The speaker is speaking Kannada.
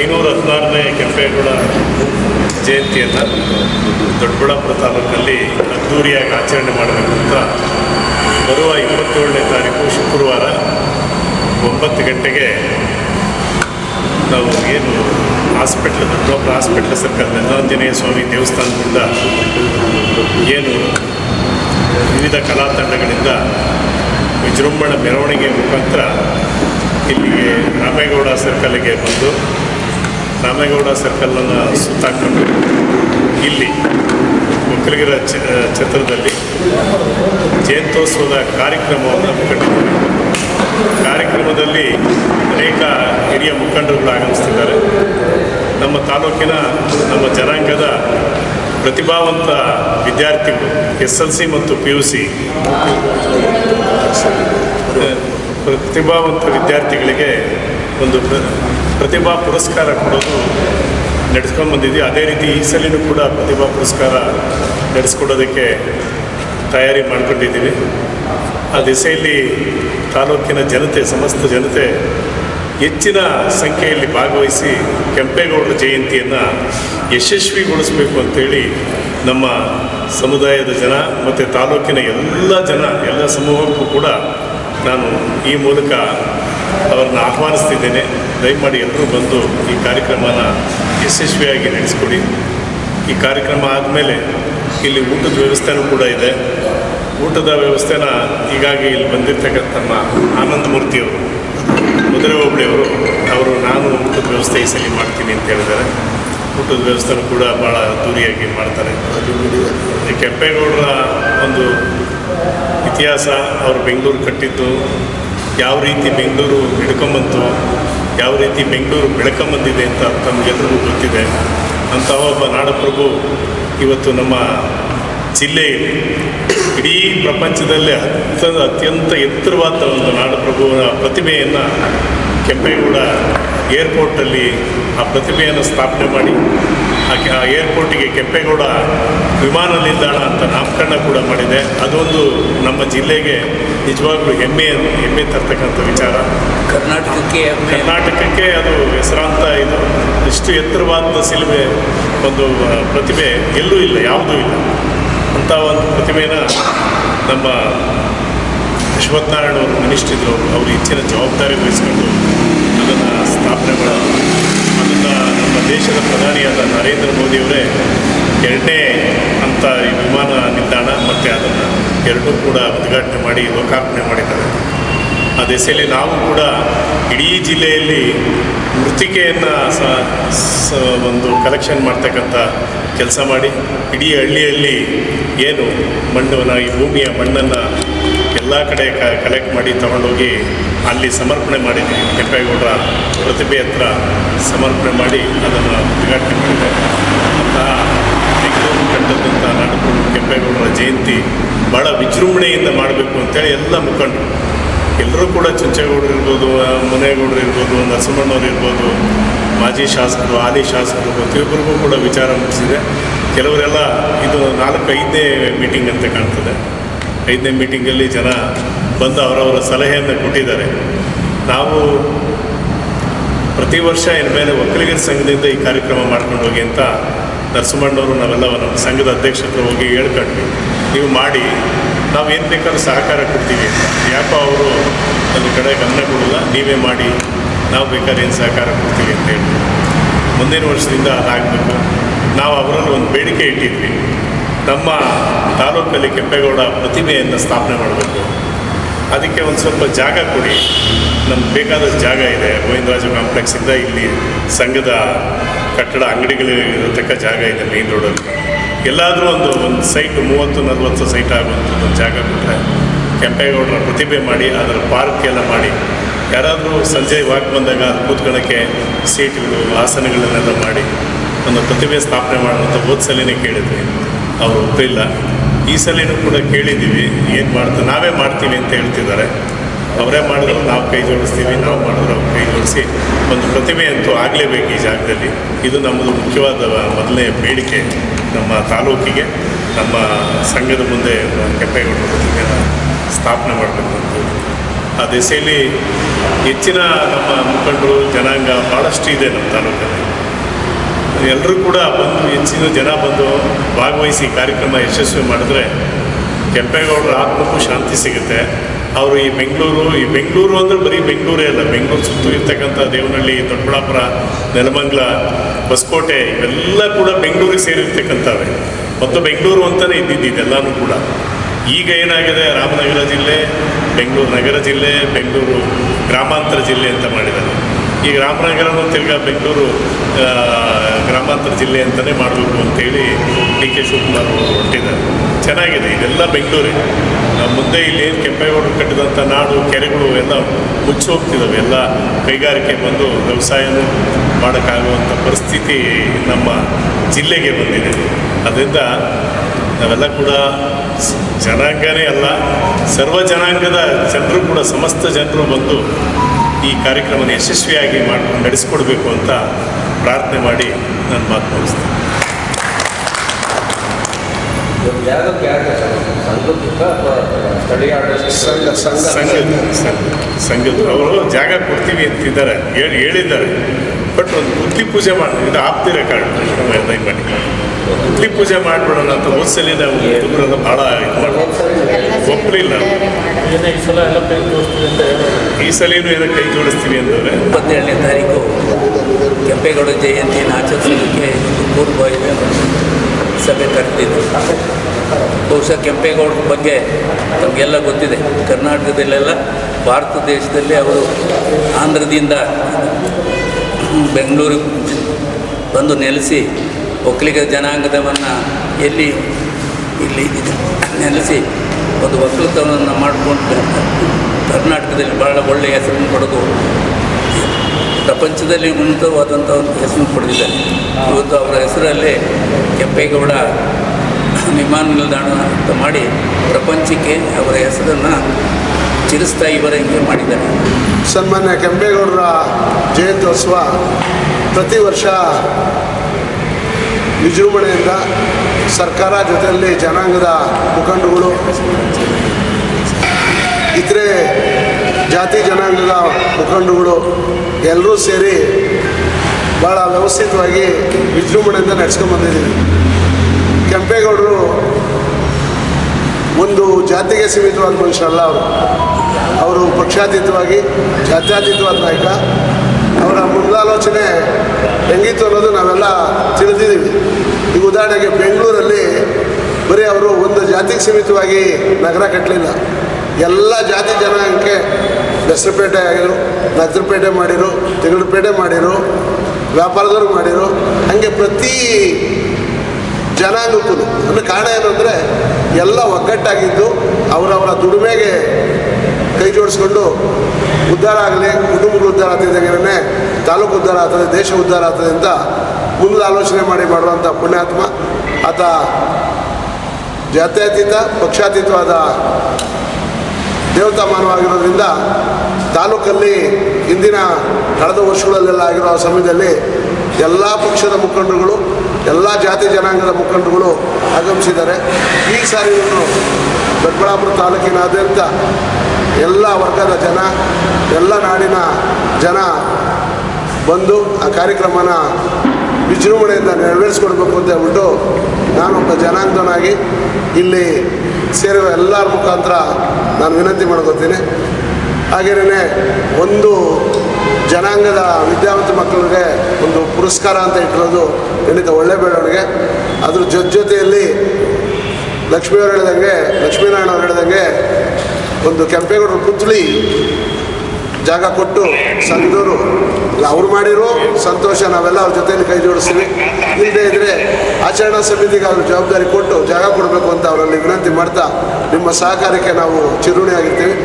ಐನೂರ ಹದಿನಾರನೇ ಕೆಂಪೇಗೌಡ ಜಯಂತಿಯನ್ನು ದೊಡ್ಡಬಳ್ಳಾಪುರ ತಾಲೂಕಲ್ಲಿ ಅದ್ದೂರಿಯಾಗಿ ಆಚರಣೆ ಮಾಡಬೇಕು ಅಂತ ಬರುವ ಇಪ್ಪತ್ತೇಳನೇ ತಾರೀಕು ಶುಕ್ರವಾರ ಒಂಬತ್ತು ಗಂಟೆಗೆ ನಾವು ಏನು ಹಾಸ್ಪಿಟ್ಲ್, ದೊಡ್ಡಬಳ್ಳಾಪುರ ಹಾಸ್ಪಿಟ್ಲ್ ಸರ್ಕಾರ ನಂದಾಂಜನೇಯ ಸ್ವಾಮಿ ದೇವಸ್ಥಾನದಿಂದ ಏನು ವಿವಿಧ ಕಲಾ ತಂಡಗಳಿಂದ ವಿಜೃಂಭಣೆ, ಮೆರವಣಿಗೆ ಮುಖಾಂತರ ಇಲ್ಲಿಗೆ ರಾಮೇಗೌಡ ಸರ್ಕಲ್ಗೆ ಬಂದು ರಾಮೇಗೌಡ ಸರ್ಕಲನ್ನು ಸುತ್ತಾಕೊಂಡು ಇಲ್ಲಿ ಒಕ್ಕಲಿಗರ ಛತ್ರದಲ್ಲಿ ಜಯಂತ್ಯೋತ್ಸವದ ಕಾರ್ಯಕ್ರಮವನ್ನು ಹಮ್ಮಿಕೊಂಡಿದ್ದೇವೆ ಕಾರ್ಯಕ್ರಮದಲ್ಲಿ ಅನೇಕ ಹಿರಿಯ ಮುಖಂಡರುಗಳು ಆಗಮಿಸ್ತಿದ್ದಾರೆ. ನಮ್ಮ ತಾಲೂಕಿನ, ನಮ್ಮ ಜನಾಂಗದ ಪ್ರತಿಭಾವಂತ ವಿದ್ಯಾರ್ಥಿಗಳು, ಎಸ್ ಎಲ್ ಸಿ ಮತ್ತು ಪಿ ಯು ಸಿ ಪ್ರತಿಭಾವಂತ ವಿದ್ಯಾರ್ಥಿಗಳಿಗೆ ಒಂದು ಪ್ರ- ಪ್ರತಿಭಾ ಪುರಸ್ಕಾರ ಕೊಡೋದು ನಡೆಸ್ಕೊಂಡು ಬಂದಿದ್ವಿ ಅದೇ ರೀತಿ ಈ ಸಲಿನೂ ಕೂಡ ಪ್ರತಿಭಾ ಪುರಸ್ಕಾರ ನಡೆಸ್ಕೊಡೋದಕ್ಕೆ ತಯಾರಿ ಮಾಡ್ಕೊಂಡಿದ್ದೀವಿ. ಆ ದಿಸೆಯಲ್ಲಿ ತಾಲೂಕಿನ ಜನತೆ, ಸಮಸ್ತ ಜನತೆ ಹೆಚ್ಚಿನ ಸಂಖ್ಯೆಯಲ್ಲಿ ಭಾಗವಹಿಸಿ ಕೆಂಪೇಗೌಡರ ಜಯಂತಿಯನ್ನು ಯಶಸ್ವಿಗೊಳಿಸಬೇಕು ಅಂತೇಳಿ ನಮ್ಮ ಸಮುದಾಯದ ಜನ ಮತ್ತು ತಾಲೂಕಿನ ಎಲ್ಲ ಜನ, ಎಲ್ಲ ಸಮೂಹಕ್ಕೂ ಕೂಡ ನಾನು ಈ ಮೂಲಕ ಅವರನ್ನು ಆಹ್ವಾನಿಸ್ತಿದ್ದೇನೆ. ದಯಮಾಡಿ ಎಲ್ಲರೂ ಬಂದು ಈ ಕಾರ್ಯಕ್ರಮನ ಯಶಸ್ವಿಯಾಗಿ ನಡೆಸ್ಕೊಡಿ. ಈ ಕಾರ್ಯಕ್ರಮ ಆದಮೇಲೆ ಇಲ್ಲಿ ಊಟದ ವ್ಯವಸ್ಥೆನೂ ಕೂಡ ಇದೆ. ಊಟದ ವ್ಯವಸ್ಥೆನ ಹೀಗಾಗಿ ಇಲ್ಲಿ ಬಂದಿರ್ತಕ್ಕಂಥ ನಮ್ಮ ಆನಂದ ಮೂರ್ತಿಯವರು ಕುದುರೆ ಒಬ್ಬಳಿಯವರು ಅವರು ನಾನು ಊಟದ ವ್ಯವಸ್ಥೆ ಈ ಸಲ ಮಾಡ್ತೀನಿ ಅಂತ ಹೇಳಿದ್ದಾರೆ. ಊಟದ ವ್ಯವಸ್ಥೆನೂ ಕೂಡ ಭಾಳ ಅದ್ದೂರಿಯಾಗಿ ಮಾಡ್ತಾರೆ. ಈ ಕೆಂಪೇಗೌಡರ ಒಂದು ಇತಿಹಾಸ, ಅವರು ಬೆಂಗಳೂರು ಕಟ್ಟಿದ್ದು ಯಾವ ರೀತಿ ಬೆಂಗಳೂರು ಹಿಡ್ಕೊಂಬಂತು, ಯಾವ ರೀತಿ ಬೆಂಗಳೂರು ಬೆಳಕೊಂಬಂದಿದೆ ಅಂತ ತಮಗೆಲ್ಲರಿಗೂ ಗೊತ್ತಿದೆ. ಅಂಥ ಒಬ್ಬ ನಾಡಪ್ರಭು ಇವತ್ತು ನಮ್ಮ ಜಿಲ್ಲೆಯಲ್ಲಿ, ಇಡೀ ಪ್ರಪಂಚದಲ್ಲೇ ಅತ್ಯಂತ ಅತ್ಯಂತ ಎತ್ತರವಾದ ಒಂದು ನಾಡಪ್ರಭುವಿನ ಪ್ರತಿಭೆಯನ್ನು ಕೆಂಪೇಗೌಡ ಏರ್ಪೋರ್ಟಲ್ಲಿ ಆ ಪ್ರತಿಭೆಯನ್ನು ಸ್ಥಾಪನೆ ಮಾಡಿ ಆ ಏರ್ಪೋರ್ಟಿಗೆ ಕೆಂಪೇಗೌಡ ವಿಮಾನ ನಿಲ್ದಾಣ ಅಂತ ನಾಮಕರಣ ಕೂಡ ಮಾಡಿದೆ. ಅದೊಂದು ನಮ್ಮ ಜಿಲ್ಲೆಗೆ ನಿಜವಾಗ್ಲೂ ಹೆಮ್ಮೆ ಹೆಮ್ಮೆ ತರ್ತಕ್ಕಂಥ ವಿಚಾರ. ಕರ್ನಾಟಕಕ್ಕೆ ಕರ್ನಾಟಕಕ್ಕೆ ಅದು ಹೆಸರಾಂತ ಇದು. ಇಷ್ಟು ಎತ್ತರವಾದ ಸಿಲುಬೆ ಒಂದು ಪ್ರತಿಭೆ ಎಲ್ಲೂ ಇಲ್ಲ ಯಾವುದೂ ಇಲ್ಲ. ಅಂಥ ಒಂದು ಪ್ರತಿಭೆನ ನಮ್ಮ ಅಶ್ವತ್ಥನಾರಾಯಣ ಅವರು ಮಿನಿಸ್ಟರ್ ಅವರು ಹೆಚ್ಚಿನ ಜವಾಬ್ದಾರಿ ವಹಿಸ್ಕೊಂಡು ಅದನ್ನು ಸ್ಥಾಪನೆ ಮಾಡೋದು ಅದನ್ನು ನಮ್ಮ ದೇಶದ ಪ್ರಧಾನಿಯಾದ ನರೇಂದ್ರ ಮೋದಿಯವರೇ ಎರಡನೇ ಅಂತ ಈ ವಿಮಾನ ನಿಲ್ದಾಣ ಮತ್ತು ಅದನ್ನು ಎರಡೂ ಕೂಡ ಉದ್ಘಾಟನೆ ಮಾಡಿ, ಲೋಕಾರ್ಪಣೆ ಮಾಡಿದ್ದಾರೆ. ಆ ದೆಸೆಯಲ್ಲಿ ನಾವು ಕೂಡ ಇಡೀ ಜಿಲ್ಲೆಯಲ್ಲಿ ಮೃತ್ತಿಕೆಯನ್ನು ಸ ಒಂದು ಕಲೆಕ್ಷನ್ ಮಾಡ್ತಕ್ಕಂಥ ಕೆಲಸ ಮಾಡಿ, ಇಡೀ ಹಳ್ಳಿಯಲ್ಲಿ ಏನು ಮಣ್ಣನ್ನು ಈ ಭೂಮಿಯ ಮಣ್ಣನ್ನು ಎಲ್ಲ ಕಡೆ ಕ ಕಲೆಕ್ಟ್ ಮಾಡಿ ತಗೊಂಡೋಗಿ ಅಲ್ಲಿ ಸಮರ್ಪಣೆ ಮಾಡಿದ್ದೀವಿ ಕೆಂಪೇಗೌಡರ ಪ್ರತಿಭೆ ಹತ್ರ ಸಮರ್ಪಣೆ ಮಾಡಿ ಅದನ್ನು ಉದ್ಘಾಟನೆ ಮಾಡಿದ್ದಾರೆ ಅಂತಹ ಬೆಂಗಳೂರು ಕಂಡಂಥ ನಾಡಪ್ರಭು ಕೆಂಪೇಗೌಡರ ಜಯಂತಿ ಭಾಳ ವಿಜೃಂಭಣೆಯಿಂದ ಮಾಡಬೇಕು ಅಂತೇಳಿ ಎಲ್ಲ ಮುಖಂಡರು. ಎಲ್ಲರೂ ಕೂಡ ಚುಂಚೇಗೌಡರು ಇರ್ಬೋದು ಮುನೇಗೌಡರು ಇರ್ಬೋದು, ನರಸಿಂಹಣ್ಣವ್ರು ಇರ್ಬೋದು, ಮಾಜಿ ಶಾಸಕರು, ಹಾಲಿ ಶಾಸಕರು ಪ್ರತಿಯೊಬ್ಬರಿಗೂ ಕೂಡ ವಿಚಾರ ಮುಗಿಸಿದೆ. ಕೆಲವರೆಲ್ಲ ಇದು ನಾಲ್ಕು ಐದನೇ ಮೀಟಿಂಗ್ ಅಂತ ಕಾಣ್ತದೆ. ಐದನೇ ಮೀಟಿಂಗಲ್ಲಿ ಜನ ಬಂದು ಅವರವರ ಸಲಹೆಯನ್ನು ಕೊಟ್ಟಿದ್ದಾರೆ. ನಾವು ಪ್ರತಿ ವರ್ಷ ಇನ್ಮೇಲೆ ಒಕ್ಕಲಿಗರ ಸಂಘದಿಂದ ಈ ಕಾರ್ಯಕ್ರಮ ಮಾಡ್ಕೊಂಡು ಹೋಗಿ ಅಂತ ನರಸಿಂಹಣ್ಣವರು ನಾವೆಲ್ಲ ನಮ್ಮ ಸಂಘದ ಅಧ್ಯಕ್ಷತ್ರ ಹೋಗಿ ಹೇಳ್ಕೊಂಡ್ವಿ. ನೀವು ಮಾಡಿ, ನಾವು ಏನು ಬೇಕಾದ್ರೂ ಸಹಕಾರ ಕೊಡ್ತೀವಿ ಯಾಕೋ ಅವರು ಅದ್ರ ಕಡೆ ಗಮನ ಕೊಡಲ್ಲ, ನೀವೇ ಮಾಡಿ, ನಾವು ಬೇಕಾದ್ರೆ ಏನು ಸಹಕಾರ ಕೊಡ್ತೀವಿ ಅಂತ ಹೇಳಿ ಮುಂದಿನ ವರ್ಷದಿಂದ ಅದಾಗಬೇಕು. ನಾವು ಅವರಲ್ಲಿ ಒಂದು ಬೇಡಿಕೆ ಇಟ್ಟಿದ್ವಿ. ನಮ್ಮ ತಾಲೂಕಲ್ಲಿ ಕೆಂಪೇಗೌಡ ಪ್ರತಿಮೆಯನ್ನು ಸ್ಥಾಪನೆ ಮಾಡಬೇಕು. ಅದಕ್ಕೆ ಒಂದು ಸ್ವಲ್ಪ ಜಾಗ ಕೊಡಿ. ನಮ್ಗೆ ಬೇಕಾದ ಜಾಗ ಇದೆ. ಗೋವಿಂದರಾಜು ಕಾಂಪ್ಲೆಕ್ಸಿಂದ ಇಲ್ಲಿ ಸಂಘದ ಕಟ್ಟಡ ಅಂಗಡಿಗಳಿರತಕ್ಕ ಜಾಗ ಇದೆ ಮೇನ್ ರೋಡಲ್ಲಿ ಎಲ್ಲಾದರೂ ಒಂದು ಒಂದು ಸೈಟ್ ಮೂವತ್ತು, ನಲ್ವತ್ತು ಸೈಟ್ ಆಗುವಂಥದ್ದು ಜಾಗ ಕೊಟ್ಟರೆ ಕೆಂಪೇಗೌಡರ ಪ್ರತಿಭೆ ಮಾಡಿ, ಅದರ ಪಾರ್ಕ್ ಎಲ್ಲ ಮಾಡಿ. ಯಾರಾದರೂ ಸಂಜೆ ವಾಕ್ ಬಂದಾಗ ಕೂತ್ಕೊಳ್ಳೋಕ್ಕೆ ಸೀಟ್ಗಳು, ಆಸನಗಳನ್ನೆಲ್ಲ ಮಾಡಿ, ಒಂದು ಪ್ರತಿಭೆ ಸ್ಥಾಪನೆ ಮಾಡುವಂಥ ಹೋದ ಸಲಿನೇ ಕೇಳಿದ್ವಿ ಅವರು ಒಪ್ಪಿಲ್ಲ. ಈ ಸಲಿನೂ ಕೂಡ ಕೇಳಿದ್ದೀವಿ, ಏನು ಮಾಡ್ತೀವಿ ನಾವೇ ಮಾಡ್ತೀವಿ ಅಂತ ಹೇಳ್ತಿದ್ದಾರೆ. ಅವರೇ ಮಾಡಿದ್ರು, ನಾವು ಕೈ ಜೋಡಿಸ್ತೀವಿ, ನಾವು ಮಾಡಿದ್ರು, ಅವ್ರು ಕೈ ಜೋಡಿಸಿ ಒಂದು ಪ್ರತಿಮೆ ಅಂತೂ ಆಗಲೇಬೇಕು ಈ ಜಾಗದಲ್ಲಿ. ಇದು ನಮ್ಮದು ಮುಖ್ಯವಾದ ಮೊದಲನೇ ಬೇಡಿಕೆ ನಮ್ಮ ತಾಲೂಕಿಗೆ. ನಮ್ಮ ಸಂಘದ ಮುಂದೆ ಕೆಂಪೇಗೌಡರ ಪ್ರತಿಮೆಯನ್ನು ಸ್ಥಾಪನೆ ಮಾಡಬೇಕು ಆ ದೆಸೆಯಲ್ಲಿ ಹೆಚ್ಚಿನ ನಮ್ಮ ಮುಖಂಡರು, ಜನಾಂಗ ಭಾಳಷ್ಟು ಇದೆ ನಮ್ಮ ತಾಲೂಕಲ್ಲಿ. ಎಲ್ಲರೂ ಕೂಡ ಬಂದು ಹೆಚ್ಚಿನ ಜನ ಬಂದು ಭಾಗವಹಿಸಿ ಕಾರ್ಯಕ್ರಮ ಯಶಸ್ವಿ ಮಾಡಿದ್ರೆ ಕೆಂಪೇಗೌಡರ ಆತ್ಮಕ್ಕೂ ಶಾಂತಿ ಸಿಗುತ್ತೆ. ಅವರು ಈ ಬೆಂಗಳೂರು ಈ ಬೆಂಗಳೂರು ಅಂದರೆ ಬರೀ ಬೆಂಗಳೂರೇ ಅಲ್ಲ, ಬೆಂಗಳೂರು ಸುತ್ತು ಇರ್ತಕ್ಕಂಥ ದೇವನಹಳ್ಳಿ, ದೊಡ್ಡಬಳ್ಳಾಪುರ, ನೆಲಮಂಗ್ಲ, ಹೊಸಕೋಟೆ, ಇವೆಲ್ಲ ಕೂಡ ಬೆಂಗಳೂರಿಗೆ ಸೇರಿರ್ತಕ್ಕಂಥವೇ. ಮತ್ತು ಬೆಂಗಳೂರು ಅಂತಲೇ ಇದ್ದಿದ್ದು ಇದೆಲ್ಲನೂ ಕೂಡ. ಈಗ ಏನಾಗಿದೆ? ರಾಮನಗರ ಜಿಲ್ಲೆ, ಬೆಂಗಳೂರು ನಗರ ಜಿಲ್ಲೆ, ಬೆಂಗಳೂರು ಗ್ರಾಮಾಂತರ ಜಿಲ್ಲೆ ಅಂತ ಮಾಡಿದ್ದಾರೆ. ಈಗ ರಾಮನಗರನೂ ತಿರ್ಗಾ ಬೆಂಗಳೂರು ಗ್ರಾಮಾಂತರ ಜಿಲ್ಲೆ ಅಂತಲೇ ಮಾಡಬೇಕು ಅಂತೇಳಿ ಡಿ ಕೆ ಶಿವಕುಮಾರ್ ಅವರು ಹೊರಟಿದ್ದಾರೆ ಚೆನ್ನಾಗಿದೆ, ಇದೆಲ್ಲ ಬೆಂಗಳೂರಿಗೆ ಮುಂದೆ ಇಲ್ಲಿ ಏನು ಕೆಂಪೇಗೌಡರು ಕಟ್ಟಿದಂಥ ನಾಡು, ಕೆರೆಗಳು ಎಲ್ಲ ಮುಚ್ಚಿ ಹೋಗ್ತಿದ್ದಾವೆ ಎಲ್ಲ ಕೈಗಾರಿಕೆ ಬಂದು ವ್ಯವಸಾಯನೂ ಮಾಡೋಕ್ಕಾಗುವಂಥ ಪರಿಸ್ಥಿತಿ ನಮ್ಮ ಜಿಲ್ಲೆಗೆ ಬಂದಿದೆ. ಅದರಿಂದ ನಾವೆಲ್ಲ ಕೂಡ ಜನಾಂಗನೇ ಅಲ್ಲ, ಸರ್ವ ಜನಾಂಗದ ಜನರು ಕೂಡ, ಸಮಸ್ತ ಜನರು ಬಂದು ಈ ಕಾರ್ಯಕ್ರಮ ಯಶಸ್ವಿಯಾಗಿ ಮಾಡಿ, ನಡೆಸ್ಕೊಡ್ಬೇಕು ಅಂತ ಪ್ರಾರ್ಥನೆ ಮಾಡಿ ನನ್ನ ಮಾತು ಮುಗಿಸ್ತೇನೆ. ಸಂಗೀತ ಸಂಘದ ಅವರು ಜಾಗ ಕೊಡ್ತೀವಿ ಅಂತಿದ್ದಾರೆ. ಹೇಳಿ ಹೇಳಿದ್ದಾರೆ. ಬಟ್ ಒಂದು ಬುದ್ಧಿ ಪೂಜೆ ಮಾಡಿ ಇದು ಆಪ್ತಿರ ಕಾರಣ. ದಯಮಾಡಿ ಮಾಡಿ. ಗುದ್ಲಿ ಪೂಜೆ ಮಾಡಿಬಿಡೋಣ ಅಂತ ಹೋದ್ಸಲಿ ನಾವು ಹುಡುಗರೆಲ್ಲ ಭಾಳ ಒಪ್ಪಲಿಲ್ಲ ಏನೇ ಈ ಸಲ ಸಲಿನೂ ಏನೋ ಕೈ ಜೋಡಿಸ್ತೀವಿ ಅಂತಂದರೆ ಜಯಂತಿಯನ್ನು ಆಚರಿಸೋದಕ್ಕೆ ಪೂರ್ವಭಾವಿ ಸಭೆ ಕರೆದಿದ್ದರು ಬಹುಶಃ ಕೆಂಪೇಗೌಡರ ಬಗ್ಗೆ ನಮಗೆಲ್ಲ ಗೊತ್ತಿದೆ. ಕರ್ನಾಟಕದಲ್ಲೆಲ್ಲ ಭಾರತ ದೇಶದಲ್ಲಿ ಅವರು ಆಂಧ್ರದಿಂದ ಬೆಂಗಳೂರಿಗೆ ಬಂದು ನೆಲೆಸಿ ಒಕ್ಕಲಿಗ ಜನಾಂಗದವನ್ನು ಎಲ್ಲಿ ಇಲ್ಲಿ ನೆಲೆಸಿ ಒಂದು ಒಕ್ಕಲುತನವನ್ನು ಮಾಡಿಕೊಂಡು ಕರ್ನಾಟಕದಲ್ಲಿ ಭಾಳ ಒಳ್ಳೆಯ ಹೆಸರನ್ನು ಪಡೆದು ಪ್ರಪಂಚದಲ್ಲಿ ಉನ್ನತವಾದಂಥ ಒಂದು ಹೆಸರು ಪಡೆದಿದ್ದಾರೆ ಇವತ್ತು ಅವರ ಹೆಸರಲ್ಲೇ ಕೆಂಪೇಗೌಡ ವಿಮಾನ ನಿಲ್ದಾಣ ಅಂತ ಮಾಡಿ ಪ್ರಪಂಚಕ್ಕೆ ಅವರ ಹೆಸರನ್ನು ಚಿರಸ್ಥಾಯಿವರೆಗೆ ಮಾಡಿದ್ದಾರೆ. ಸನ್ಮಾನ್ಯ ಕೆಂಪೇಗೌಡರ ಜಯಂತ್ಯೋತ್ಸವ ಪ್ರತಿ ವರ್ಷ ವಿಜೃಂಭಣೆಯಿಂದ ಸರ್ಕಾರ ಜೊತೆಯಲ್ಲಿ ಜನಾಂಗದ ಮುಖಂಡರುಗಳು ಇತರೆ ಜಾತಿ ಜನಾಂಗದ ಮುಖಂಡರುಗಳು ಎಲ್ಲರೂ ಸೇರಿ ಭಾಳ ವ್ಯವಸ್ಥಿತವಾಗಿ ವಿಜೃಂಭಣೆಯಿಂದ ನಡೆಸ್ಕೊಂಬಂದಿದ್ದೀವಿ ಕೆಂಪೇಗೌಡರು ಒಂದು ಜಾತಿಗೆ ಸೀಮಿತವಾದ ಮನುಷ್ಯ ಅಲ್ಲ ಅವರು. ಅವರು ಪಕ್ಷಾತೀತವಾಗಿ, ಜಾತ್ಯಾತೀತವಾದ ನಾಯಕ. ಅವರ ಮುಂದಾಲೋಚನೆ ಹೆಂಗಿತ್ತು ಅನ್ನೋದು ನಾವೆಲ್ಲ ತಿಳಿದಿದ್ದೀವಿ. ಈಗ ಉದಾಹರಣೆಗೆ ಬೆಂಗಳೂರಲ್ಲಿ ಬರೀ ಅವರು ಒಂದು ಜಾತಿಗೆ ಸೀಮಿತವಾಗಿ ನಗರ ಕಟ್ಟಲಿಲ್ಲ. ಎಲ್ಲ ಜಾತಿ ಜನಾಂಗಕ್ಕೆ ಬೆಸರಪೇಟೆ ಆಗಿರು ನದ್ರಪೇಟೆ ಮಾಡಿರು, ತಿಗಳಪೇಟೆ ಮಾಡಿರು, ವ್ಯಾಪಾರದವ್ರು ಮಾಡಿರು, ಹಾಗೆ ಪ್ರತಿ ಜನಾಂಗಕ್ಕೂ ಅಂದರೆ ಕಾರಣ ಏನು ಅಂದರೆ, ಎಲ್ಲ ಒಗ್ಗಟ್ಟಾಗಿದ್ದು ಅವರವರ ದುಡಿಮೆಗೆ ಕೈ ಜೋಡಿಸ್ಕೊಂಡು ಉದ್ಧಾರ ಆಗಲಿ ಕುಟುಂಬಗಳು ಉದ್ಧಾರ ಆಗ್ತಿದ್ದಂಗೆ ತಾಲೂಕು ಉದ್ಧಾರ ಆಗ್ತದೆ, ದೇಶ ಉದ್ಧಾರ ಆಗ್ತದೆ ಅಂತ ಮುಂದೆ ಆಲೋಚನೆ ಮಾಡಿ ಮಾಡುವಂಥ ಪುಣ್ಯಾತ್ಮ, ಆತ ಜಾತ್ಯತೀತ, ಪಕ್ಷಾತೀತವಾದ ದೇವತಾ ಮಾನವಾಗಿರೋದ್ರಿಂದ ತಾಲೂಕಲ್ಲಿ ಇಂದಿನ ಕಳೆದ ವರ್ಷಗಳಲ್ಲೆಲ್ಲ ಆಗಿರೋ ಸಮಯದಲ್ಲಿ ಎಲ್ಲ ಪಕ್ಷದ ಮುಖಂಡರುಗಳು, ಎಲ್ಲ ಜಾತಿ ಜನಾಂಗದ ಮುಖಂಡರುಗಳು ಆಗಮಿಸಿದ್ದಾರೆ. ಈ ಸಾರಿ ದೊಡ್ಡಬಳ್ಳಾಪುರ ತಾಲೂಕಿನಾದ್ಯಂತ ಎಲ್ಲ ವರ್ಗದ ಜನ, ಎಲ್ಲ ನಾಡಿನ ಜನ ಬಂದು ಆ ಕಾರ್ಯಕ್ರಮನ ವಿಜೃಂಭಣೆಯಿಂದ ನೆರವೇರಿಸ್ಕೊಡ್ಬೇಕು ಅಂತ ಹೇಳ್ಬಿಟ್ಟು ನಾನೊಬ್ಬ ಜನಾಂಗದನಾಗಿ ಇಲ್ಲಿ ಸೇರುವ ಎಲ್ಲರ ಮುಖಾಂತರ ನಾನು ವಿನಂತಿ ಮಾಡ್ಕೋತೀನಿ. ಹಾಗೇನೇ ಒಂದು ಜನಾಂಗದ ವಿದ್ಯಾವಂತ ಮಕ್ಕಳಿಗೆ ಒಂದು ಪುರಸ್ಕಾರ ಅಂತ ಇಟ್ಟಿರೋದು ಖಂಡಿತ ಒಳ್ಳೆ ಬೆಳವಣಿಗೆ. ಅದ್ರ ಜೊತೆ ಜೊತೆಯಲ್ಲಿ ಲಕ್ಷ್ಮಿಯವರು ಹೇಳಿದಂಗೆ, ಲಕ್ಷ್ಮೀನಾರಾಯಣ ಅವ್ರು ಹೇಳಿದಂಗೆ ಒಂದು ಕೆಂಪೇಗೌಡರ ಪುತ್ಳಿ ಜಾಗ ಕೊಟ್ಟು ಸಂಘದವರು ಅವ್ರು ಮಾಡಿರೋ ಸಂತೋಷ ನಾವೆಲ್ಲ ಅವ್ರ ಜೊತೆಯಲ್ಲಿ ಕೈ ಜೋಡಿಸ್ತೀವಿ. ಇಲ್ಲದೆ ಇದ್ರೆ ಆಚರಣಾ ಸಮಿತಿಗೆ ಅವ್ರ ಜವಾಬ್ದಾರಿ ಕೊಟ್ಟು ಜಾಗ ಕೊಡಬೇಕು ಅಂತ ಅವರಲ್ಲಿ ವಿನಂತಿ ಮಾಡ್ತಾ ನಿಮ್ಮ ಸಹಕಾರಕ್ಕೆ ನಾವು ಚಿರುಣಿಯಾಗಿರ್ತೀವಿ.